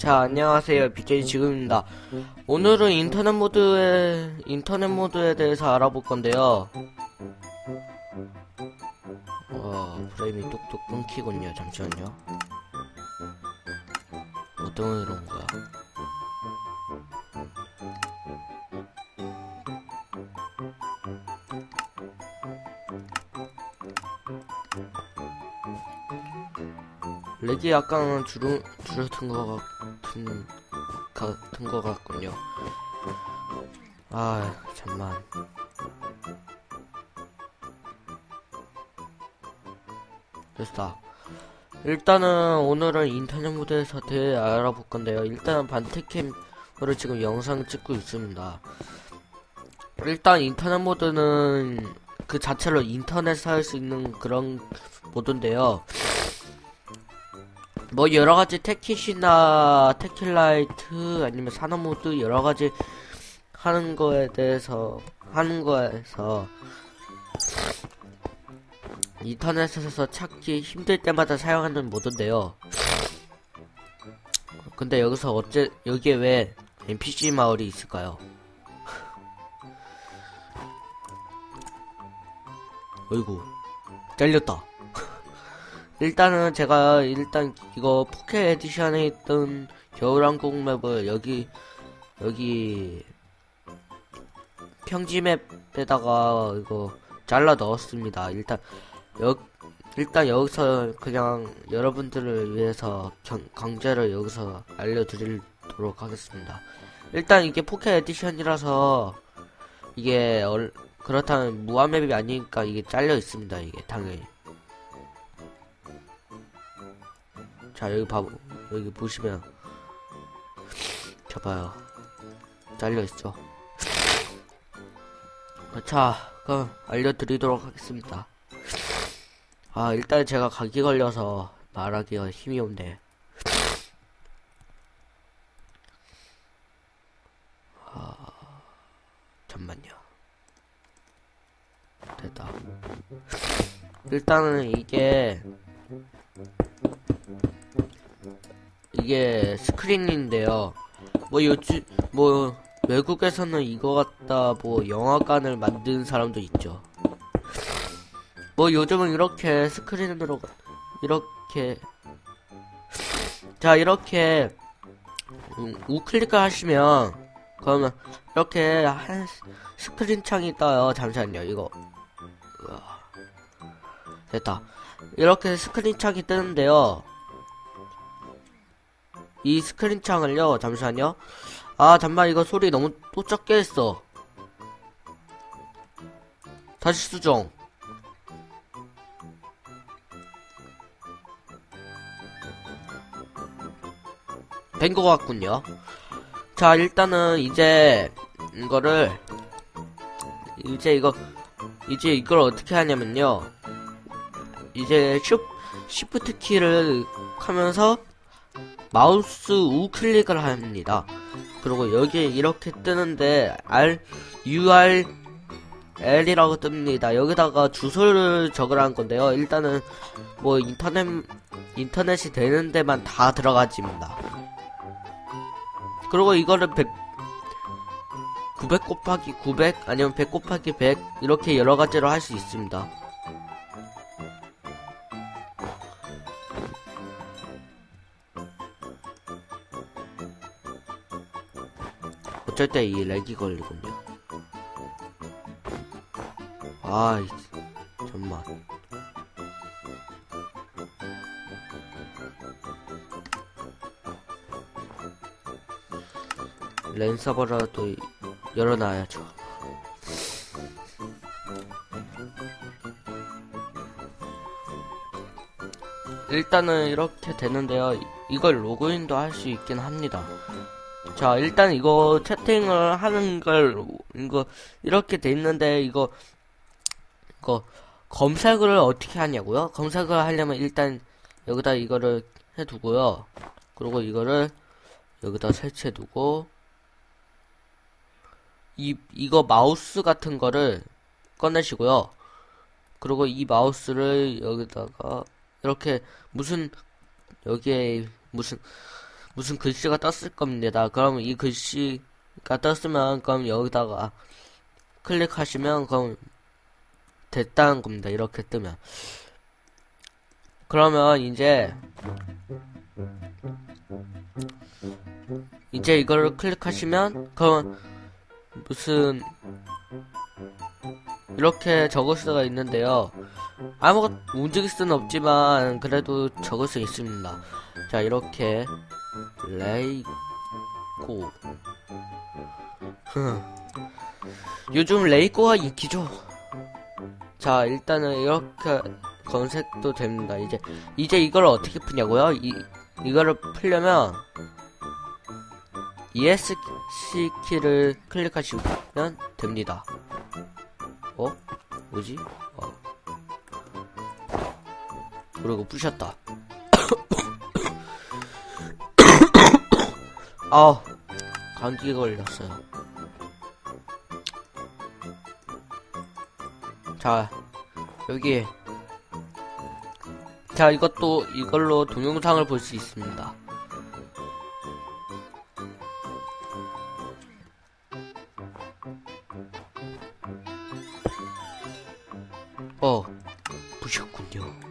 자, 안녕하세요. BJ 지금입니다. 오늘은 인터넷 모드에, 인터넷 모드에 대해서 알아볼 건데요. 어, 프레임이 뚝뚝 끊기군요. 잠시만요. 뭐 때문에 그런 거야? 렉이 약간 줄은, 줄어든 것같 은, 같은 것 같군요. 아, 잠만. 됐다. 일단은 오늘은 인터넷 모드에서 대해 알아볼 건데요. 일단은 반테캠으로 지금 영상 찍고 있습니다. 일단 인터넷 모드는 그 자체로 인터넷에 할수 있는 그런 모드인데요. 뭐 여러가지 테킷이나 테킬라이트 아니면 산업모드 여러가지 하는 거에 대해서 하는 거에서 인터넷에서 찾기 힘들 때마다 사용하는 모드인데요 근데 여기서 어째 여기에 왜 NPC 마을이 있을까요? 어이구 잘렸다 일단은 제가 일단 이거 포켓 에디션에 있던 겨울왕국 맵을 여기 여기 평지 맵에다가 이거 잘라 넣었습니다. 일단 여 일단 여기서 그냥 여러분들을 위해서 경, 강제로 여기서 알려드리도록 하겠습니다. 일단 이게 포켓 에디션이라서 이게 얼, 그렇다면 무한맵이 아니니까 이게 잘려 있습니다. 이게 당연히. 자 여기 봐 여기 보시면. 잡아요. 잘려있죠? 자 그럼 알려드리도록 하겠습니다. 아 일단 제가 감기 걸려서 말하기가 힘이 없네. 아 잠만요. 됐다. 일단은 이게 이게 스크린인데요. 뭐 요즘 뭐 외국에서는 이거 갖다 뭐 영화관을 만든 사람도 있죠. 뭐 요즘은 이렇게 스크린으로 이렇게 자 이렇게 음, 우클릭을 하시면 그러면 이렇게 한 스크린 창이 떠요. 잠시만요. 이거. 됐다. 이렇게 스크린 창이 뜨는데요. 이 스크린 창을요 잠시만요. 아 잠만 이거 소리 너무 또 적게 했어. 다시 수정. 된 것 같군요. 자 일단은 이제 이거를 이제 이거 이제 이걸 어떻게 하냐면요. 이제 슈, 시프트 키를 하면서 마우스 우클릭을 합니다. 그리고 여기에 이렇게 뜨는데 R, UR, L이라고 뜹니다. 여기다가 주소를 적으라는 건데요. 일단은 뭐 인터넷 인터넷이 되는 데만 다 들어가집니다. 그리고 이거를 100 900 곱하기 900 아니면 100 곱하기 100 이렇게 여러 가지로 할 수 있습니다. 어쩔 때 이 렉이 걸리군요. 아, 정말. 랜 서버라도 열어놔야죠. 일단은 이렇게 되는데요. 이걸 로그인도 할 수 있긴 합니다. 자, 일단 이거 채팅을 하는 걸, 이거, 이렇게 돼 있는데, 이거, 이거, 검색을 어떻게 하냐고요? 검색을 하려면 일단 여기다 이거를 해두고요. 그리고 이거를 여기다 설치해두고, 이, 이거 마우스 같은 거를 꺼내시고요. 그리고 이 마우스를 여기다가, 이렇게 무슨, 여기에 무슨, 무슨 글씨가 떴을 겁니다. 그럼 이 글씨가 떴으면 그럼 여기다가 클릭하시면 그럼 됐다는 겁니다. 이렇게 뜨면. 그러면 이제 이제 이거를 클릭하시면 그럼 무슨 이렇게 적을 수가 있는데요. 아무것도 움직일 수는 없지만 그래도 적을 수 있습니다. 자 이렇게 레이코 요즘 레이코가 인기죠. 자 일단은 이렇게 검색도 됩니다. 이제 이제 이걸 어떻게 푸냐고요? 이 이거를 풀려면 ESC 키를 클릭하시면 됩니다. 어? 뭐지? 어. 그리고 부셨다. 아, 감기 걸렸어요. 자, 여기. 자, 이것도 이걸로 동영상을 볼 수 있습니다. 어, 부셨군요.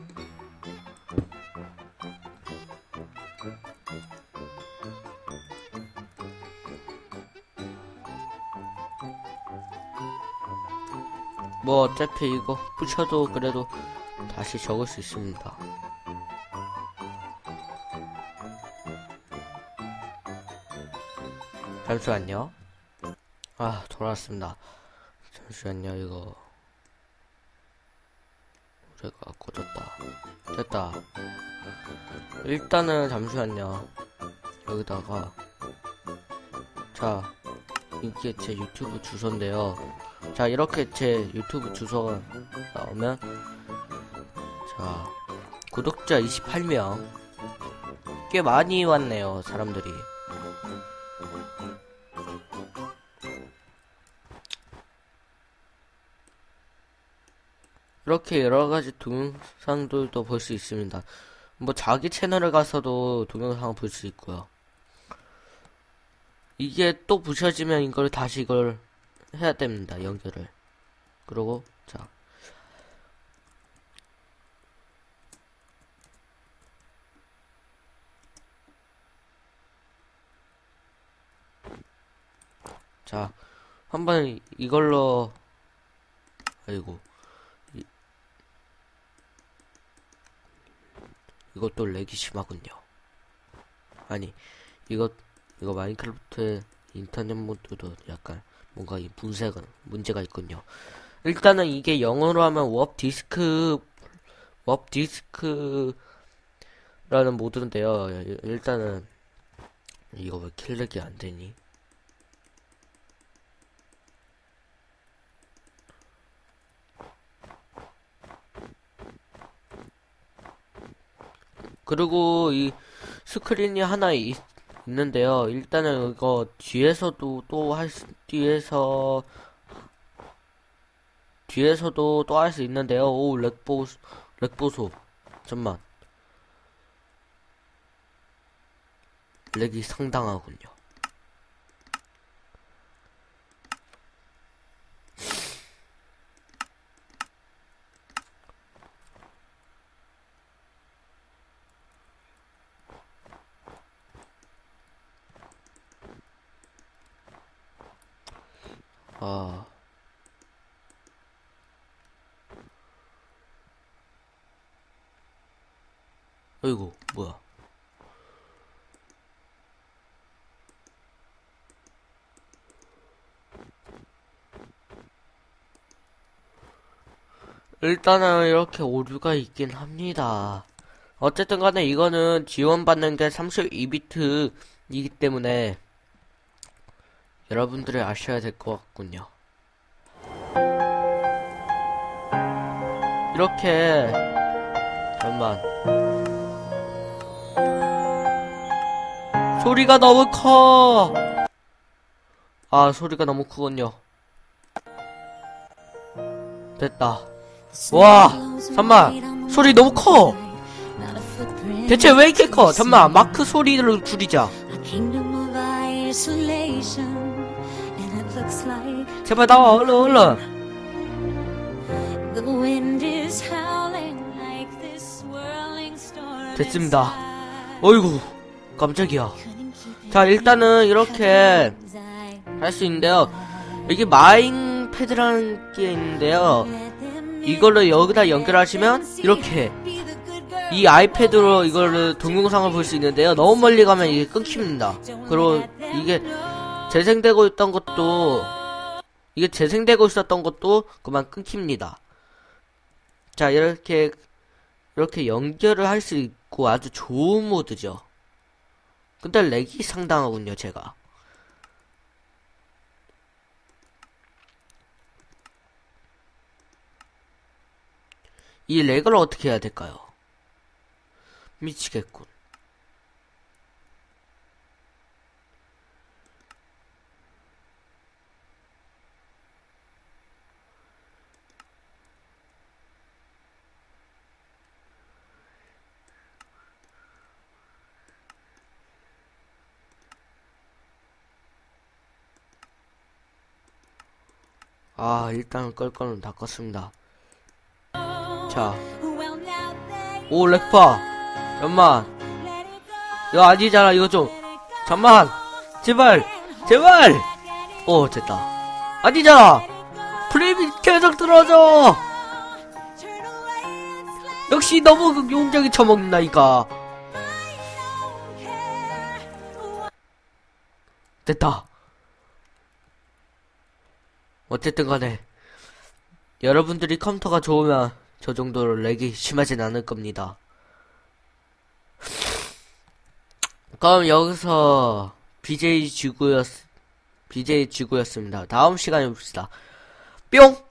뭐 어차피 이거 부셔도 그래도 다시 적을 수 있습니다. 잠시만요. 아, 돌아왔습니다. 잠시만요, 이거. 노래가 꺼졌다. 됐다. 일단은 잠시만요. 여기다가 자 이게 제 유튜브 주소인데요. 자 이렇게 제 유튜브 주소가 나오면 자 구독자 28명 꽤 많이 왔네요 사람들이. 이렇게 여러가지 동영상들도 볼 수 있습니다. 뭐 자기 채널에 가서도 동영상을 볼 수 있고요. 이게 또 부셔지면 이걸 다시 이걸 해야 됩니다. 연결을. 그리고 자. 자, 한번 이걸로 아이고 이, 이것도 렉이 심하군요. 아니 이것 이거 마인크래프트 인터넷 모드도 약간 뭔가 이 문제가 문제가 있군요. 일단은 이게 영어로 하면 워 디스크 워 디스크라는 모드인데요. 일단은 이거 왜 킬렉이 안 되니? 그리고 이 스크린이 하나 있, 있는데요. 일단은 이거 뒤에서도 또 할 수, 뒤에서 뒤에서도 또 할 수 있는데요. 오, 렉보 렉보소. 잠만. 렉이 상당하군요. 아. 어이구, 뭐야. 일단은 이렇게 오류가 있긴 합니다. 어쨌든 간에 이거는 지원받는 게 32비트이기 때문에 여러분들이 아셔야 될 것 같군요. 이렇게 잠만 소리가 너무 커. 아 소리가 너무 크군요. 됐다. 와 잠만 소리 너무 커. 대체 왜 이렇게 커? 잠깐만 마크 소리를 줄이자 제발 나와 얼른 얼른. 됐습니다. 어이구 깜짝이야 자 일단은 이렇게 할 수 있는데요 이게 마잉 패드라는 게 있는데요 이거를 여기다 연결하시면 이렇게. 이 아이패드로 이거를 동영상을 볼 수 있는데요 너무 멀리 가면 이게 끊깁니다 그리고 이게 재생되고 있던 것도 이게 재생되고 있었던 것도 그만 끊깁니다 자 이렇게 이렇게 연결을 할 수 있고 아주 좋은 모드죠 근데 렉이 상당하군요 제가 이 렉을 어떻게 해야 될까요? 미치겠군. 아, 일단 끌 거는 다 껐습니다. 자, Well, now they 오, 렉파. 잠만. let it go. 이거 아니잖아, 이거 좀. 잠만. 제발. 제발. 오, 됐다. 아니잖아. 프레임이 계속 slay. 역시 너무 그 용적이 처먹는다니까. 됐다. 어쨌든 간에. 여러분들이 컴퓨터가 좋으면 저 정도로 렉이 심하진 않을 겁니다. 그럼 여기서 BJ 지구였, BJ 지구였습니다. 다음 시간에 봅시다. 뿅!